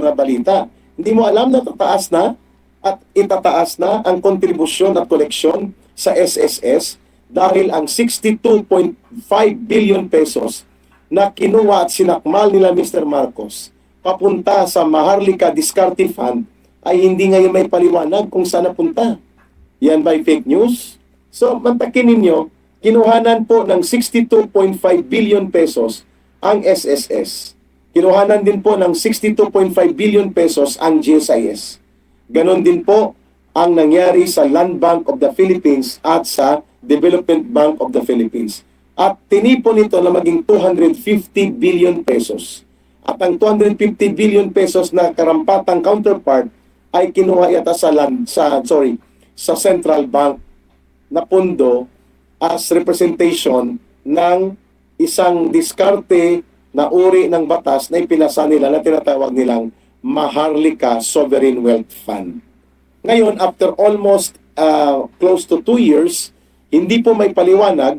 mga balita. Hindi mo alam na tataas na at itataas na ang kontribusyon at koleksyon sa SSS dahil ang 62.5 billion pesos na kinuha at sinakmal nila Mr. Marcos papunta sa Maharlika Discarte Fund ay hindi ngayon may paliwanag kung saan napunta. Yan by fake news? So, mantakin ninyo, kinuhanan po ng 62.5 billion pesos ang SSS. Kinuhanan din po ng 62.5 billion pesos ang GSIS. Ganon din po ang nangyari sa Land Bank of the Philippines at sa Development Bank of the Philippines. At tinipon ito na maging 250 billion pesos. At ang 250 billion pesos na karampatang counterpart ay kinuha yata sa land, sa sorry, sa Central Bank na pondo as representation ng isang diskarte na uri ng batas na ipinasa nila na tinatawag nilang Maharlika Sovereign Wealth Fund. Ngayon, after almost uh, close to two years, hindi po may paliwanag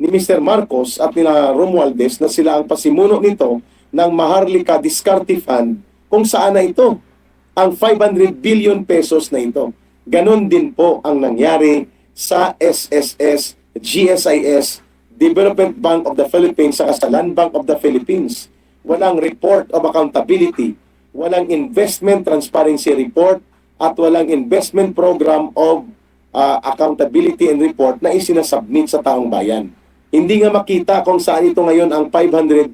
ni Mr. Marcos at nila Romualdez na sila ang pasimuno nito ng Maharlika Discarte Fund kung saan na ito ang 500 billion pesos na ito. Ganon din po ang nangyari sa SSS, GSIS, Development Bank of the Philippines sa Land Bank of the Philippines. Walang report of accountability, walang investment transparency report, at walang investment program of uh, accountability and report na isinasubmit sa taong bayan. Hindi nga makita kung saan ito ngayon ang 500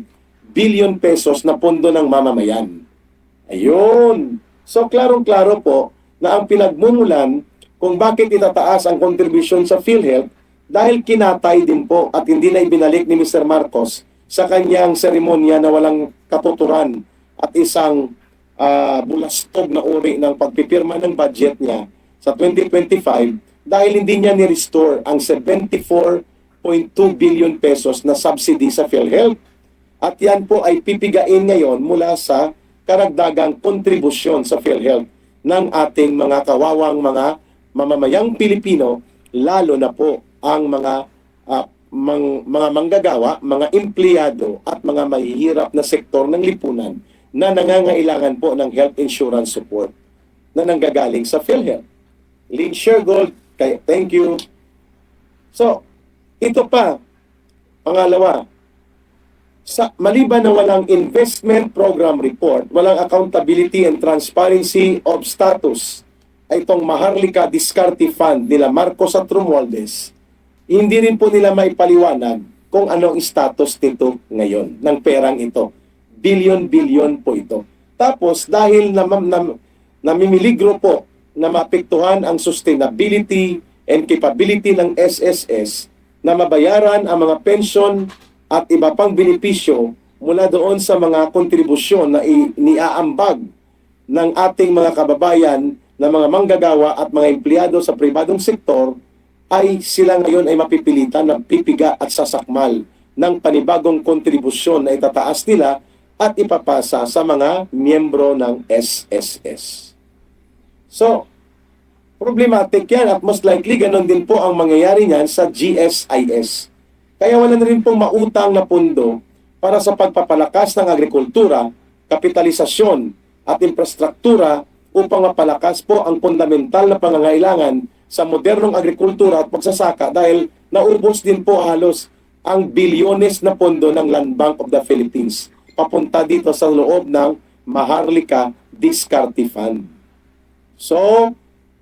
billion pesos na pondo ng mamamayan. Ayun. So, klarong-klaro po na ang pinagmumulan kung bakit itataas ang contribution sa PhilHealth dahil kinatay din po at hindi na ibinalik ni Mr. Marcos sa kanyang seremonya na walang katuturan at isang uh, bulastog na uri ng pagpipirma ng budget niya sa 2025 dahil hindi niya ni-restore ang 74.2 billion pesos na subsidy sa PhilHealth at yan po ay pipigain ngayon mula sa karagdagang kontribusyon sa PhilHealth ng ating mga kawawang mga mamamayang Pilipino, lalo na po ang mga uh, mang, mga manggagawa, mga empleyado at mga mahihirap na sektor ng lipunan na nangangailangan po ng health insurance support na nanggagaling sa PhilHealth. Link Shergold, kay, thank you. So, ito pa, pangalawa, sa maliban na walang investment program report, walang accountability and transparency of status ay itong Maharlika Discarte Fund nila Marcos at Romualdez, hindi rin po nila may paliwanag kung anong status nito ngayon ng perang ito. Billion-billion po ito. Tapos dahil na, na, namimiligro po na maapektuhan ang sustainability and capability ng SSS na mabayaran ang mga pension at iba pang benepisyo mula doon sa mga kontribusyon na iniaambag ng ating mga kababayan na mga manggagawa at mga empleyado sa pribadong sektor ay sila ngayon ay mapipilitan ng pipiga at sasakmal ng panibagong kontribusyon na itataas nila at ipapasa sa mga miyembro ng SSS. So, problematic yan at most likely ganun din po ang mangyayari niyan sa GSIS kaya wala na rin pong mautang na pundo para sa pagpapalakas ng agrikultura, kapitalisasyon at infrastruktura upang mapalakas po ang fundamental na pangangailangan sa modernong agrikultura at pagsasaka dahil naubos din po halos ang bilyones na pondo ng Land Bank of the Philippines papunta dito sa loob ng Maharlika Discarte Fund. So,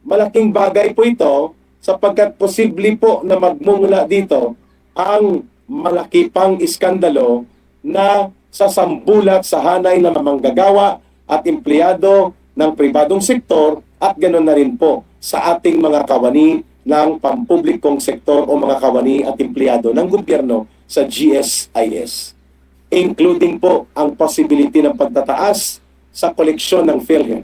malaking bagay po ito sapagkat posible po na magmumula dito ang malaki pang iskandalo na sasambulat sa hanay ng mamanggagawa at empleyado ng pribadong sektor at ganoon na rin po sa ating mga kawani ng pampublikong sektor o mga kawani at empleyado ng gobyerno sa GSIS. Including po ang possibility ng pagtataas sa koleksyon ng PhilHealth.